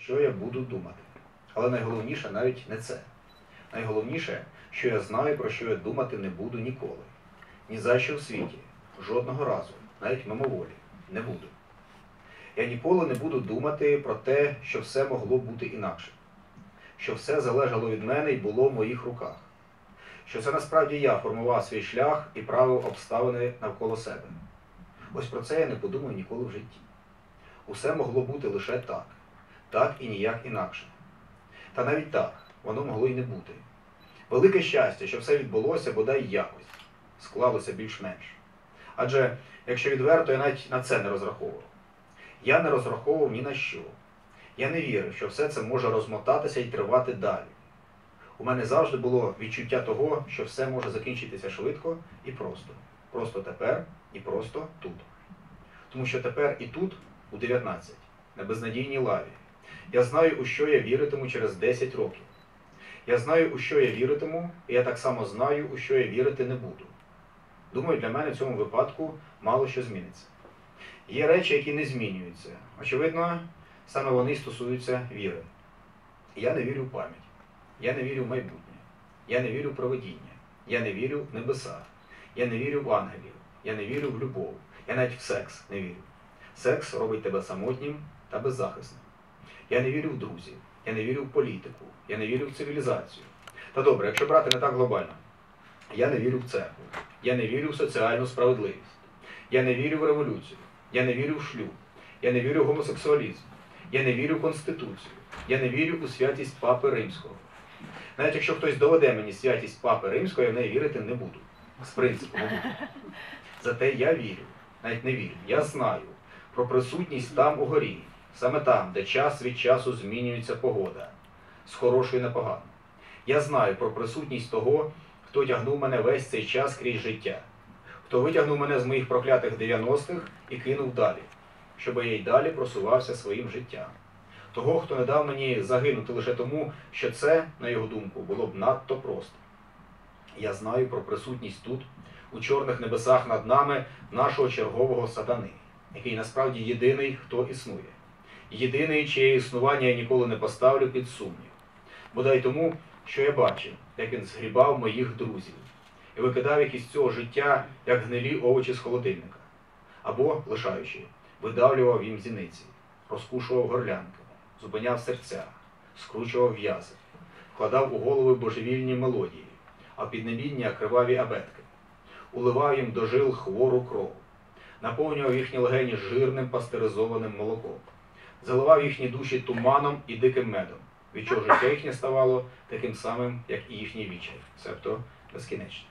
що я буду думати. Але найголовніше навіть не це. Найголовніше, що я знаю, про що я думати не буду ніколи. Ні за що в світі, жодного разу, навіть мимоволі, не буду. Я ніколи не буду думати про те, що все могло бути інакше, що все залежало від мене і було в моїх руках, що це насправді я формував свій шлях і правив обставини навколо себе. Ось про це я не подумаю ніколи в житті. Усе могло бути лише так, так і ніяк інакше. Та навіть так, воно могло й не бути. Велике щастя, що все відбулося бодай якось, склалося більш-менш. Адже, якщо відверто, я навіть на це не розраховував. Я не розраховував ні на що. Я не вірив, що все це може розмотатися і тривати далі. У мене завжди було відчуття того, що все може закінчитися швидко і просто. Просто тепер і просто тут. Тому що тепер і тут, у 19, на безнадійній лаві, я знаю, у що я віритиму через 10 років. Я знаю, у що я віритиму, і я так само знаю, у що я вірити не буду. Думаю, для мене в цьому випадку мало що зміниться. Є речі, які не змінюються. Очевидно, саме вони стосуються віри. Я не вірю в пам'ять, я не вірю в майбутнє, я не вірю в провидіння, я не вірю в небеса, я не вірю в ангелів, я не вірю в любов, я навіть в секс не вірю. Секс робить тебе самотнім та беззахисним. Я не вірю в друзів, я не вірю в політику, я не вірю в цивілізацію. Та добре, якщо брати не так глобально, я не вірю в церкву, я не вірю в соціальну справедливість, я не вірю в революцію, я не вірю в шлюб, я не вірю в гомосексуалізм, я не вірю в Конституцію, я не вірю у святість Папи Римського. Навіть якщо хтось доведе мені святість Папи Римського, я в неї вірити не буду. З принципу не буду. Зате я вірю, навіть не вірю, я знаю про присутність там угорі, саме там, де час від часу змінюється погода, з хорошої на погану. Я знаю про присутність того, хто тягнув мене весь цей час крізь життя, хто витягнув мене з моїх проклятих 90-х і кинув далі, щоб я й далі просувався своїм життям. Того, хто не дав мені загинути лише тому, що це, на його думку, було б надто просто. Я знаю про присутність тут, у чорних небесах над нами, нашого чергового сатани, який насправді єдиний, хто існує. Єдиний, чиє існування я ніколи не поставлю під сумнів. Бодай тому, що я бачив, як він згрібав моїх друзів і викидав їх із цього життя, як гнилі овочі з холодильника, або, лишаючи, видавлював їм зіниці, розкушував горлянки, зупиняв серця, скручував в'язи, вкладав у голови божевільні мелодії, а в піднебіння криваві абетки, уливав їм до жил хвору кров, наповнював їхні легені жирним пастеризованим молоком, заливав їхні душі туманом і диким медом, від чого життя їхнє ставало таким самим, як і їхній вічай, себто безкінечним.